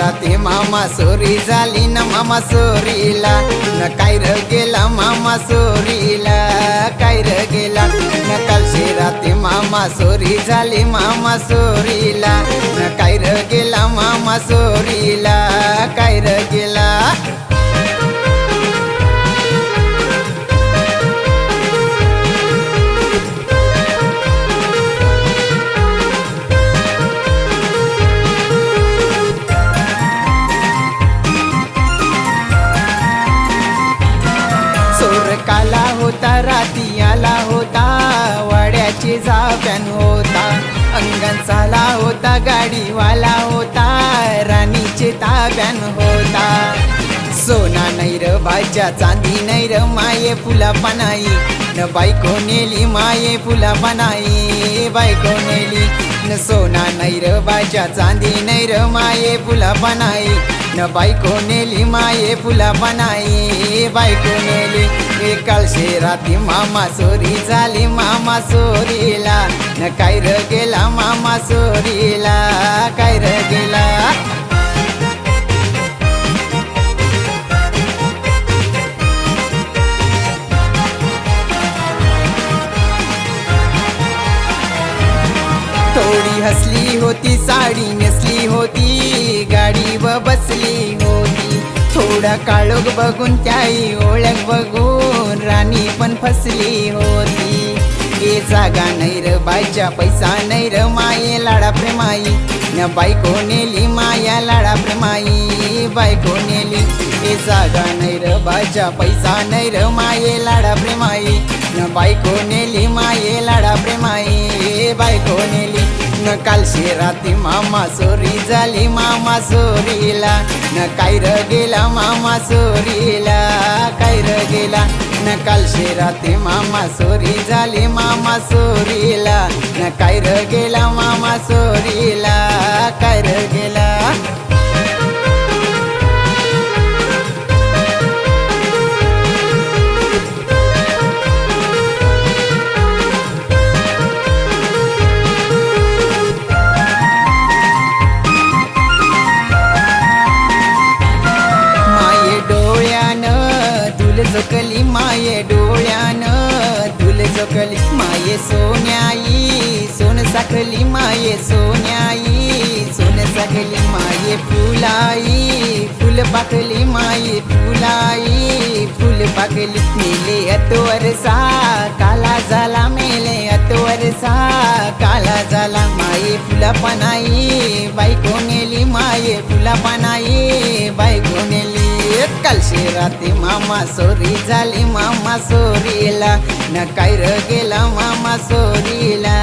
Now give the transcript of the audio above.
रात्री मामा सोरी झाली ना मामा सोरीला. न काय र गेला मामा सोरीला. काय र गेला? न कालशी रात्री मामा सोरी झाली मामा सोरीला. न काय र गेला मामा सोरीला. काय र गेला? काला होता राती आला होता वाड्याचे जाव्यान होता अंगण चाला होता गाडीवाला होता राणीचे ताब्यान होता. सोना नाही र भाज्या चांदी नाही र माये फुला पनाई न बायको नेली माये फुला बनाई बायको नेली न सोना नाही र भाज्या चांदी नाही र माये फुला बनाई न बायको नेली माये फुला बनाई. बायको नेली ए कालशे राती मामा सोरी झाली मामा सोरीला. न काय र गेला मामा सोरीला. काय र गेला. थोडी हसली होती साडी नेसली होती. एवढा काळोख बघून त्याई ओळख बघून राणी पण फसली होती. ये जागा नाही र बायच्या पैसा नाही र माये लाडा प्रेमाई. न बायको नेली माया लाडा प्रेमाई. बायको नेली ये जागा नाही र बायच्या पैसा नाही र माये लाडा प्रेमाई. न बायको नेली माये लाडा प्रेमाई. बायको नेली कालशी राती मामा सोरी झाली मामा सोरीला. न कायर गेला मामा सोरीला. कायर गेला न कालशी राती मामा सोरी झाली मामा सोरीला. न कायर गेला मामा सोरीला. झोकली माये डोळ्यानं तुल झोकली माये सोन्याई. सोन साखली माये सोन्याई सोन साखली माये फुलाई. फुल पाकली माये फुलाई फुल पाकली मेले अतवरसा काला झाला मेले अतवरसा काला झाला माये फुला पनाई बायको नेली माये फुला पनाई बायको नेली कालशी राती मामा सोरी झाली मामा सोरीला. न काय र गेला मामा सोरीला?